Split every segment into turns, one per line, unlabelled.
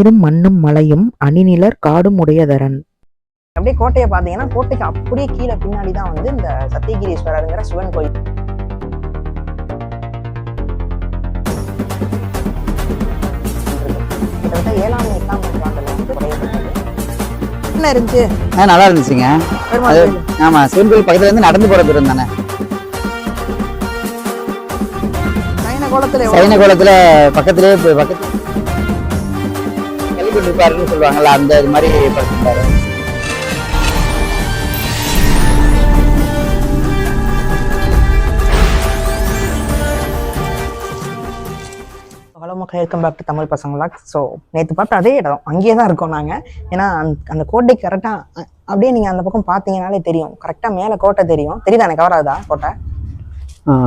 தண்ணீரும் மண்ணும் மலையும் அணிநிலர் காடும் உடையதரன்.
அப்படியே கோட்டையை பார்த்தீங்கன்னா கோட்டைக்கு அப்படியே கீழே பின்னாடி தான் வந்து இந்த சத்தியகிரீஸ்வரருங்கிற சிவன் கோயில். கிட்டத்தட்ட ஏழாம் எட்டாம் நூற்றாண்டுல வந்து குறையப்பட்டது. என்ன இருந்துச்சு?
ஆ நல்லா இருந்துச்சுங்க.
பெருமாள்
அது-
கோயில்.
ஆமா சிவன் கோயில் பக்கத்துல இருந்து நடந்து போற தூரம் தானே.
சைன கோலத்துல
சைன கோலத்துல பக்கத்துலயே போய் பக்கத்து கேள்விப்பட்டிருப்பாருன்னு சொல்லுவாங்கல்ல அந்த இது மாதிரி படுத்திருந்தாரு
ஹலோ இருக்கும் பேக் டு தமிழ் பசங்களா ஸோ நேற்று பார்த்த அதே இடம் அங்கேயே தான் இருக்கோம் நாங்கள் ஏன்னா அந்த அந்த கோட்டை கரெக்டாக அப்படியே நீங்கள் அந்த பக்கம் பார்த்தீங்கனாலே தெரியும் கரெக்டாக மேலே கோட்டை தெரியும் தெரியுதா எனக்கு கவர் ஆகுதா கோட்டை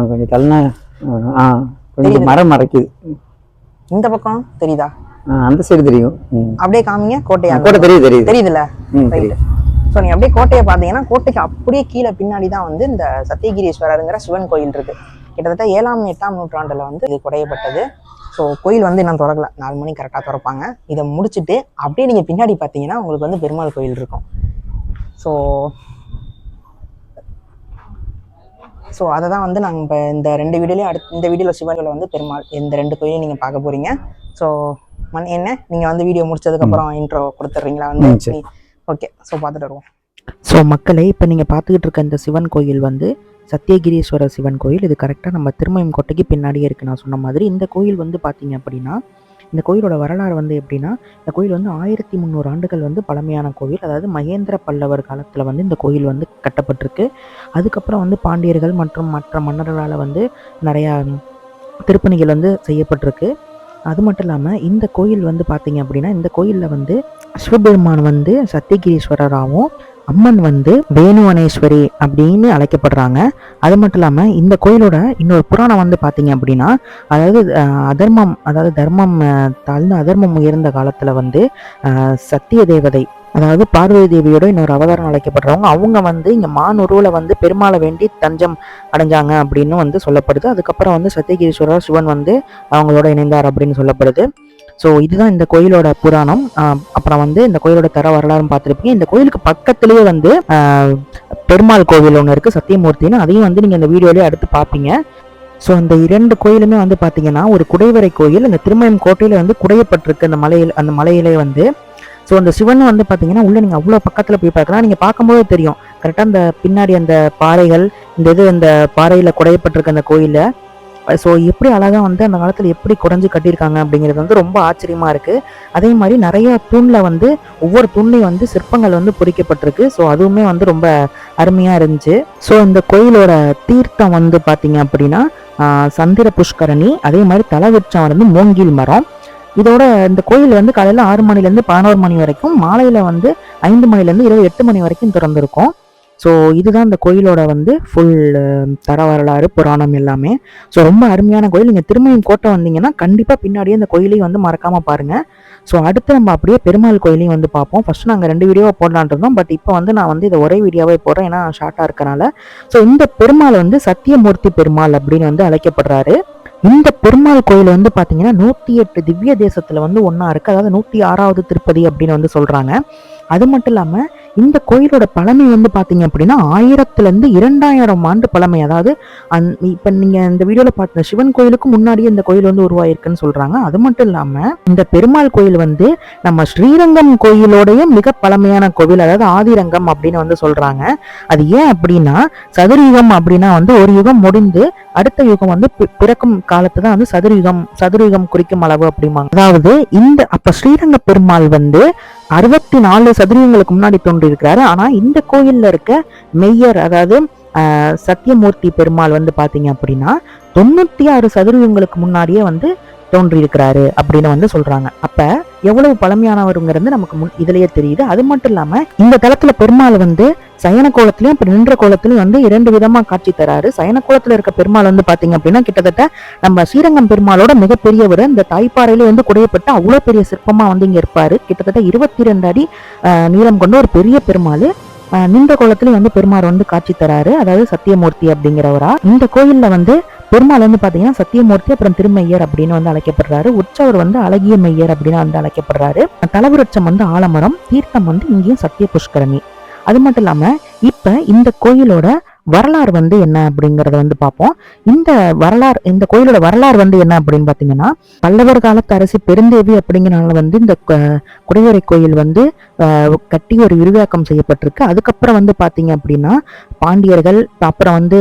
கொஞ்சம் தள்ளனா ஆ கொஞ்சம் மரம் மறைக்குது
இந்த பக்கம் தெரியுதா
அந்த சைடு தெரியும்.
அப்படியே காமிங்க கோட்டையா?
கூட தெரியுது தெரியுது.
தெரியுதுல்ல?
தெரியுது.
ஸோ நீங்கள் அப்படியே கோட்டையை பார்த்தீங்கன்னா கோட்டைக்கு அப்படியே கீழே பின்னாடி தான் வந்து இந்த சத்தியகிரீஸ்வரருங்கிற சிவன் கோயில் இருக்கு. கிட்டத்தட்ட ஏழாம் எட்டாம் நூற்றாண்டுல வந்து இது குடையப்பட்டது. ஸோ கோயில் வந்து இன்னும் திறக்கல. நாலு மணி கரெக்டாக திறப்பாங்க. இதை முடிச்சுட்டு அப்படியே நீங்கள் பின்னாடி பார்த்தீங்கன்னா உங்களுக்கு வந்து பெருமாள் கோயில் இருக்கும். ஸோ ஸோ அதை தான் வந்து நாங்கள் இப்போ இந்த ரெண்டு வீடியோலையும் அடுத்து இந்த வீடியோவில் சிவனில் வந்து பெருமாள் இந்த ரெண்டு கோயிலையும் நீங்கள் பார்க்க போகிறீங்க ஸோ என்ன நீங்கள் வந்து வீடியோ முடிச்சதுக்கப்புறம் இன்ட்ரோ கொடுத்துட்றீங்களா வந்து. ஓகே ஸோ பார்த்துட்டு வருவோம்.
ஸோ மக்களே இப்போ நீங்கள் பார்த்துக்கிட்டு இருக்க இந்த சிவன் கோயில் வந்து சத்தியகிரீஸ்வரர் சிவன் கோயில். இது கரெக்டாக நம்ம திருமயம் கோட்டைக்கு பின்னாடியே இருக்குது நான் சொன்ன மாதிரி இந்த கோயில் வந்து பார்த்தீங்க அப்படின்னா இந்த கோயிலோட வரலாறு வந்து எப்படின்னா இந்த கோயில் வந்து ஆயிரத்தி முந்நூறு ஆண்டுகள் வந்து பழமையான கோவில் அதாவது மகேந்திர பல்லவர் காலத்தில் வந்து இந்த கோயில் வந்து கட்டப்பட்டிருக்கு. அதுக்கப்புறம் வந்து பாண்டியர்கள் மற்றும் மற்ற மன்னர்களால் வந்து நிறையா திருப்பணிகள் வந்து செய்யப்பட்டிருக்கு. அது மட்டும் இல்லாமல் இந்த கோயில் வந்து பார்த்தீங்க அப்படின்னா இந்த கோயிலில் வந்து சிவபெருமான் வந்து சத்தியகிரீஸ்வரராகவும் அம்மன் வந்து வேணுவனேஸ்வரி அப்படின்னு அழைக்கப்படுறாங்க. அது மட்டும் இல்லாமல் இந்த கோயிலோட இன்னொரு புராணம் வந்து பார்த்தீங்க அப்படின்னா அதாவது அதர்மம் அதாவது தர்மம் தாழ்ந்து அதர்மம் உயர்ந்த காலத்தில் வந்து சத்திய தேவதை அதாவது பார்வதி தேவியோட இன்னொரு அவதாரம் அழைக்கப்படுறவங்க அவங்க வந்து இங்கே மானுருவில் வந்து பெருமாளை வேண்டி தஞ்சம் அடைஞ்சாங்க அப்படின்னு வந்து சொல்லப்படுது. அதுக்கப்புறம் வந்து சத்தியகிரீஸ்வரர் சிவன் வந்து அவங்களோட இணைந்தார் அப்படின்னு சொல்லப்படுது. ஸோ இதுதான் இந்த கோயிலோட புராணம். அப்புறம் வந்து இந்த கோயிலோட தர வரலாறும் பார்த்துருப்பீங்க. இந்த கோயிலுக்கு பக்கத்துலேயே வந்து பெருமாள் கோவில் ஒன்று இருக்குது சத்தியமூர்த்தின்னு. அதையும் வந்து நீங்கள் இந்த வீடியோலேயே அடுத்து பார்ப்பீங்க. ஸோ இந்த இரண்டு கோயிலுமே வந்து பார்த்தீங்கன்னா ஒரு குடைவரை கோயில் இந்த திருமயம் கோட்டையில் வந்து குடையப்பட்டிருக்கு. அந்த மலையில் அந்த மலையிலே வந்து ஸோ அந்த சிவன் வந்து பார்த்தீங்கன்னா உள்ள நீங்கள் அவ்வளோ பக்கத்தில் போய் பார்க்கலாம். நீங்கள் பார்க்கும்போது தெரியும். கரெக்டாக அந்த பின்னாடி அந்த பாறைகள் இந்த இது அந்த பாறையில் குடையப்பட்டிருக்க அந்த கோயிலில். ஸோ எப்படி அழகாக வந்து அந்த காலத்தில் எப்படி குறைஞ்சி கட்டியிருக்காங்க அப்படிங்கிறது வந்து ரொம்ப ஆச்சரியமாக இருக்குது அதே மாதிரி நிறைய தூணில் வந்து ஒவ்வொரு தூண்லையும் வந்து சிற்பங்கள் வந்து பொறிக்கப்பட்டிருக்கு. ஸோ அதுவுமே வந்து ரொம்ப அருமையாக இருந்துச்சு. ஸோ இந்த கோயிலோட தீர்த்தம் வந்து பார்த்தீங்க அப்படின்னா சந்திர புஷ்கரணி அதே மாதிரி தலவிருச்சம் வந்து மூங்கில் மரம். இதோட இந்த கோயில் வந்து காலையில் ஆறு மணிலேருந்து பதினோரு மணி வரைக்கும் மாலையில் வந்து ஐந்து மணிலேருந்து இரவு எட்டு மணி வரைக்கும் திறந்திருக்கும். ஸோ இதுதான் இந்த கோயிலோட வந்து ஃபுல் um, தர வரலாறு புராணம் எல்லாமே. ஸோ ரொம்ப அருமையான கோயில். நீங்கள் திருமயம் கோட்டை வந்தீங்கன்னா கண்டிப்பாக பின்னாடியே இந்த கோயிலையும் வந்து மறக்காமல் பாருங்கள் ஸோ அடுத்து நம்ம அப்படியே பெருமாள் கோயிலையும் வந்து பார்ப்போம். ஃபஸ்ட்டு நாங்கள் ரெண்டு வீடியோவை போடலான் இருந்தோம். பட் இப்போ வந்து நான் வந்து இதை ஒரே வீடியோவே போடுறேன். ஏன்னா ஷார்ட்டாக இருக்கனால ஸோ இந்த பெருமாள் வந்து சத்தியமூர்த்தி பெருமாள் அப்படின்னு வந்து அழைக்கப்படுறாரு. இந்த பெருமாள் கோயில் வந்து பார்த்தீங்கன்னா நூற்றி எட்டு திவ்ய தேசத்தில் வந்து ஒன்றா இருக்குது அதாவது நூற்றி ஆறாவது திருப்பதி அப்படின்னு வந்து சொல்கிறாங்க அது மட்டும் இல்லாமல் இந்த கோயிலோட பழமை வந்து பார்த்தீங்க அப்படின்னா ஆயிரத்துலேருந்து இரண்டாயிரம் ஆண்டு பழமை. அதாவது அந் இப்போ நீங்கள் இந்த வீடியோவில் பார்த்த சிவன் கோயிலுக்கு முன்னாடியே இந்த கோயில் வந்து உருவாயிருக்குன்னு சொல்கிறாங்க அது மட்டும் இல்லாமல் இந்த பெருமாள் கோயில் வந்து நம்ம ஸ்ரீரங்கம் கோயிலோடைய மிக பழமையான கோவில் அதாவது ஆதிரங்கம் அப்படின்னு வந்து சொல்கிறாங்க அது ஏன் அப்படின்னா சதுரயுகம் அப்படின்னா வந்து ஒரு யுகம் முடிந்து அடுத்த யுகம் வந்து பிறக்கும் காலத்து தான் வந்து சதுரயுகம் சதுரயுகம் குறிக்கும் அளவு அப்படிம்பாங்க. அதாவது இந்த அப்போ ஸ்ரீரங்க பெருமாள் வந்து அறுபத்தி நாலு சதுரயுகங்களுக்கு முன்னாடி தோன்றியிருக்கிறாரு ஆனா இந்த கோயில்ல இருக்க மெய்யர் அதாவது சத்தியமூர்த்தி பெருமாள் வந்து பாத்தீங்க அப்படின்னா தொண்ணூத்தி ஆறு சதுரங்களுக்கு முன்னாடியே வந்து தோன்றியிருக்கிறாரு அப்படின்னு வந்து சொல்றாங்க. அப்ப எவ்வளவு பழமையானவருங்கிறது நமக்கு முன் இதுலயே தெரியுது. அது மட்டும் இல்லாம இந்த தளத்துல பெருமாள் வந்து சயன கோலத்திலயும் அப்புறம் நின்ற கோலத்திலயும் வந்து இரண்டு விதமா காட்சி தராரு. சயன கோலத்துல இருக்க பெருமாள் வந்து பாத்தீங்க அப்படின்னா கிட்டத்தட்ட நம்ம ஸ்ரீரங்கம் பெருமாளோட மிகப்பெரியவர் இந்த தாய்ப்பாறையில வந்து குடையப்பட்டு அவ்வளவு பெரிய சிற்பமா வந்து இங்க இருப்பாரு. கிட்டத்தட்ட இருபத்தி ரெண்டு அடி நீளம் கொண்ட ஒரு பெரிய பெருமாள். நின்ற கோலத்திலயும் வந்து பெருமாள் வந்து காட்சி தராரு. அதாவது சத்தியமூர்த்தி அப்படிங்கிறவரா இந்த கோயில்ல வந்து பெருமாள் வந்து பாத்தீங்கன்னா சத்தியமூர்த்தி அப்புறம் திருமையர் அப்படின்னு வந்து அழைக்கப்படுறாரு. உற்சவர் வந்து அழகிய மையர் அப்படின்னு வந்து அழைக்கப்படுறாரு. தலவிருட்சம் வந்து ஆலமரம் தீர்த்தம் வந்து இங்கேயும் சத்திய புஷ்கரணி அது மட்டும் இல்லாம இப்ப இந்த கோயிலோட வரலாறு வந்து என்ன அப்படிங்கறத வந்து பார்ப்போம். இந்த வரலாறு இந்த கோயிலோட வரலாறு வந்து என்ன அப்படின்னு பாத்தீங்கன்னா பல்லவர் காலத்து அரசி பெருந்தேவி அப்படிங்கிறனால வந்து இந்த க- குடைவரை கோயில் வந்து கட்டி ஒரு விரிவாக்கம் செய்யப்பட்டிருக்கு. அதுக்கப்புறம் வந்து பாத்தீங்க அப்படின்னா பாண்டியர்கள் அப்புறம் வந்து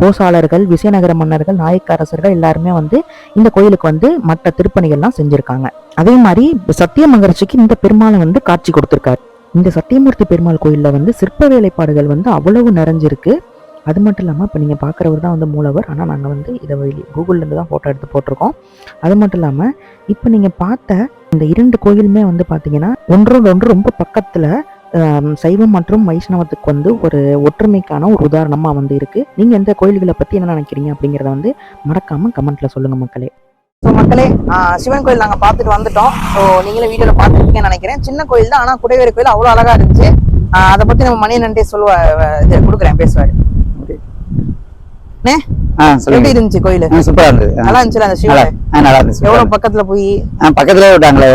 போசாளர்கள் விசயநகர மன்னர்கள் நாயக்க அரசர்கள் எல்லாருமே வந்து இந்த கோயிலுக்கு வந்து மற்ற திருப்பணிகள்லாம் செஞ்சிருக்காங்க. அதே மாதிரி சத்திய மகர்ச்சிக்கு இந்த பெருமாளை வந்து காட்சி கொடுத்திருக்காரு. இந்த சத்தியமூர்த்தி பெருமாள் கோயிலில் வந்து சிற்ப வேலைப்பாடுகள் வந்து அவ்வளவு நிறைஞ்சிருக்கு. அது மட்டும் இல்லாமல் இப்போ நீங்கள் பார்க்குறவர் தான் வந்து மூலவர். ஆனால் நாங்கள் வந்து இதை வெளி கூகுள்லேருந்து தான் ஃபோட்டோ எடுத்து போட்டிருக்கோம். அது மட்டும் இல்லாமல் இப்போ நீங்கள் பார்த்த இந்த இரண்டு கோயிலுமே வந்து பார்த்தீங்கன்னா ஒன்றோடு ஒன்று ரொம்ப பக்கத்தில் சைவம் மற்றும் வைஷ்ணவத்துக்கு வந்து ஒரு ஒற்றுமைக்கான ஒரு உதாரணமாக வந்து இருக்குது நீங்கள் எந்த கோயில்களை பற்றி என்ன நினைக்கிறீங்க அப்படிங்கிறத வந்து மறக்காமல் கமெண்ட்டில் சொல்லுங்கள் மக்களே.
ஸோ மக்களே சிவன் கோயில் நாங்கள் பார்த்துட்டு வந்துட்டோம். ஸோ நீங்களும் வீடியோவில் பார்த்துருக்கீங்கன்னு நினைக்கிறேன். சின்ன கோயில் தான் ஆனால் குடைவேறு கோயில் அவ்வளோ அழகா இருந்துச்சு. அதை பற்றி நம்ம மணியனன்ட்டே சொல்லுவா இது கொடுக்குறேன் பேசுவார். எப்படி இருந்துச்சு கோயில்?
சூப்பரா இருந்தது.
நல்லா இருந்துச்சுல அந்த சிவன்?
நல்லா இருந்துச்சு. இருந்துச்சு.
பக்கத்துல போய்?
ஆ, பக்கத்துலயே விட்டாங்களே.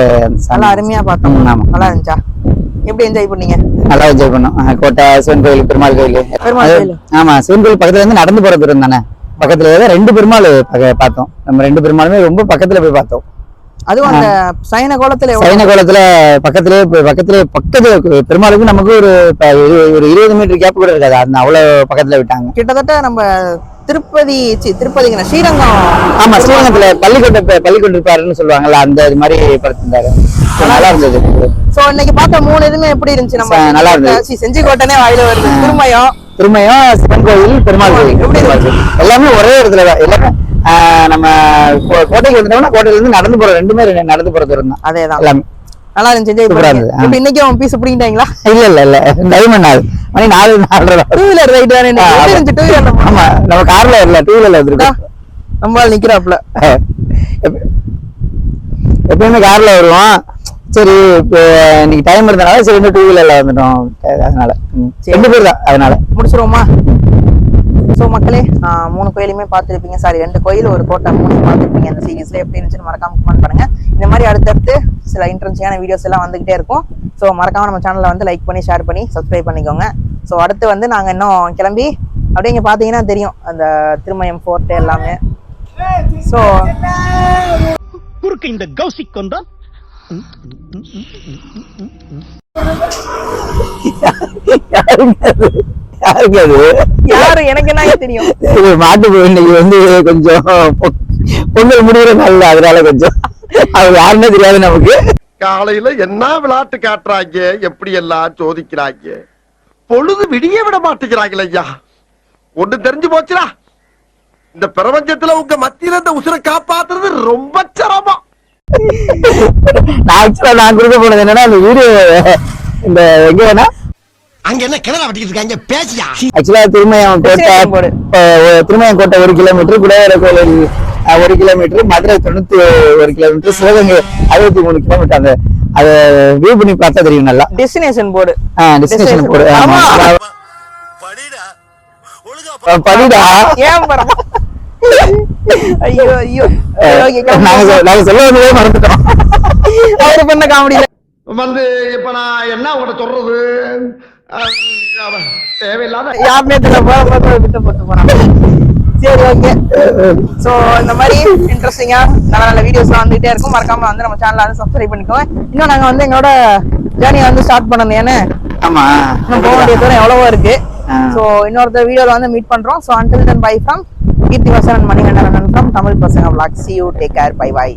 நல்லா அருமையா பார்த்தோம். நல்லா இருந்துச்சா? எப்படி என்ஜாய் பண்ணீங்க?
நல்லா என்ஜாய் பண்ணோம். கோட்டை சிவன் கோயில் பெருமாள் கோயில்.
பெருமாள் கோயில்.
ஆமா சிவன் கோயில் பக்கத்துல இருந்து நடந்து போற தூரம் தானே? பக்கத்துல தான் ரெண்டு பெருமாள் பார்த்தோம். நம்ம ரெண்டு பெருமாளுமே ரொம்ப பக்கத்துல போய் பார்த்தோம்.
அதுவும் அந்த சைன கோலத்துல
சைன கோலத்துல பக்கத்துலயே போய் பக்கத்துல பக்கத்துல பெருமாளுக்கு நமக்கு ஒரு ஒரு இருபது மீட்டர் கேப் கூட இருக்காது. அந்த அவ்வளவு பக்கத்துல விட்டாங்க.
கிட்டத்தட்ட நம்ம திருப்பதி சி திருப்பதிங்கிற ஸ்ரீரங்கம்.
ஆமா ஸ்ரீரங்கத்துல பள்ளிக்கொண்டை பள்ளிக்கொண்டு இருப்பாருன்னு சொல்லுவாங்கல்ல அந்த இது மாதிரி படுத்திருந்தாரு. நல்லா இருந்தது.
சோ இன்னைக்கு பார்த்த மூணு இதுமே எப்படி இருந்துச்சு? நம்ம
நல்லா இருந்தது.
சி, செஞ்சிக்கோட்டைனே வாயில வருது. திருமயம்.
திருமையும் சிவன் கோயில் பெருமாள் கோயில். எல்லாமே ஒரே இடத்துல தான். எல்லாமே நம்ம கோட்டைக்கு வந்துட்டோம்னா கோட்டையில இருந்து நடந்து போற ரெண்டுமே ரெண்டு- நடந்து போற தூரம் தான்.
அதேதான்
எல்லாமே.
நல்லா இருந்துச்சு
சூப்பரா. இருந்தது.
இப்ப இன்னைக்கு அவன் பீஸ் பிடிங்கிட்டாங்களா?
இல்ல இல்ல இல்ல. டைம் ஆகுது மணி நாலு நாலரை
டூ வீலர் ரைடு தானே. இருந்துச்சு டூ வீலர்ல
ஆமா நம்ம கார்ல வரல டூ வீலர்ல வந்திருக்கோம்
நம்ம ஆள் நிக்கிறாப்ல
எப்ப- எப்பயுமே கார்ல வருவோம். சரி இப்போ இன்னைக்கு டைம் இருந்தனால சரி இன்னும் டூ வீலர்ல வந்துட்டோம். அதனால. ம்.
சரி.
ரெண்டு பேர் தான் அதனால.
முடிச்சிருவோமா? சோ மக்களே மூணு கோயிலுமே பார்த்துருப்பீங்க. சாரி ரெண்டு கோயில் ஒரு கோட்டை மூணு பார்த்துருப்பீங்க. அந்த சீரீஸ்ல எப்படி இருந்துச்சுன்னு மறக்காம கமெண்ட் பண்ணுங்க. இந்த மாதிரி அடுத்தடுத்து சில இன்ட்ரெஸ்டிங்கான வீடியோஸ் எல்லாம் வந்துகிட்டே இருக்கும். ஸோ மறக்காம நம்ம சேனலை வந்து லைக் பண்ணி ஷேர் பண்ணி சப்ஸ்கிரைப் பண்ணிக்கோங்க. ஸோ அடுத்து வந்து நாங்க இன்னும் கிளம்பி அப்படியே இங்க பாத்தீங்கன்னா தெரியும். அந்த திருமயம் ஃபோர்ட் எல்லாமே. ஸோ
குறுக்கு இந்த கௌசிக் கொண்டான்.
யாருங்க அது? அது
யாரு? எனக்கு என்ன தெரியும்?
மாட்டு இன்னைக்கு வந்து கொஞ்சம் பொங்கல் முடிகிற நாள்ல அதனால கொஞ்சம் அவர் யாருன்னே தெரியாது நமக்கு.
காலையில என்ன விளையாட்டு காட்டுறாங்க? எப்படி எல்லாம் சோதிக்கிறாங்க? பொழுது விடிய விட மாட்டேங்கிறாங்களே ஐயா. ஒண்ணு தெரிஞ்சு போச்சுடா. இந்த பிரபஞ்சத்துல உங்க மத்தியில இந்த உசுரை காப்பாத்துறது ரொம்ப சிரமம்.
நான் ஆக்சுவலா நான் கொடுக்க போனது என்னன்னா அந்த வீடு இந்த எங்க வேணா?
அங்க என்ன கிணறு வட்டிக்கிட்டு இருக்காங்க? பேசியா?
ஆக்சுவலா திருமயம் கோட்டை ஒரு திருமயம் கோட்டை ஒரு கிலோமீட்டர் குடைவர கோயில் ஒரு கிலோமீட்டர் மதுரை தொண்ணூத்தி ஒரு கிலோமீட்டர் சிவகங்கை அறுபத்தி மூணு கிலோமீட்டர் அந்த அதை வியூ பண்ணி பார்த்தா தெரியும் நல்லா.
Destination board
destination. அஹ், படிடா.
ஏன் ஐயோ ஐயோ
நாங்க நாங்க சொல்ல வந்ததே மறந்துட்டோம்
அவரு பண்ண காமெடியில
வந்து இப்ப நான் என்ன உங்கள்ட்ட சொல்றது தேவையில்லாத
யாருமே தெரியல போற போற விட்டு போட்டு போறான் சரி ஓகே சோ இந்த மாதிரி இன்ட்ரெஸ்டிங்கா நல்ல நல்ல வீடியோஸ்லாம் வந்துட்டே இருக்கும் மறக்காம வந்து நம்ம சேனலை வந்து சப்ஸ்கிரைப் பண்ணிக்கோங்க இன்னும் நாங்க வந்து எங்களோட ஜேர்னி வந்து ஸ்டார்ட் பண்ணணும் ஏன்னு
ஆமா
இன்னும் போக வேண்டிய தூரம் எவ்வளவோ இருக்கு
ஆ.
சோ இன்னொருத்தர் வீடியோல வந்து மீட் பண்றோம் so until then bye from Keerthi Vasan Manikandan from Tamil Pasanga vlog see you take care bye bye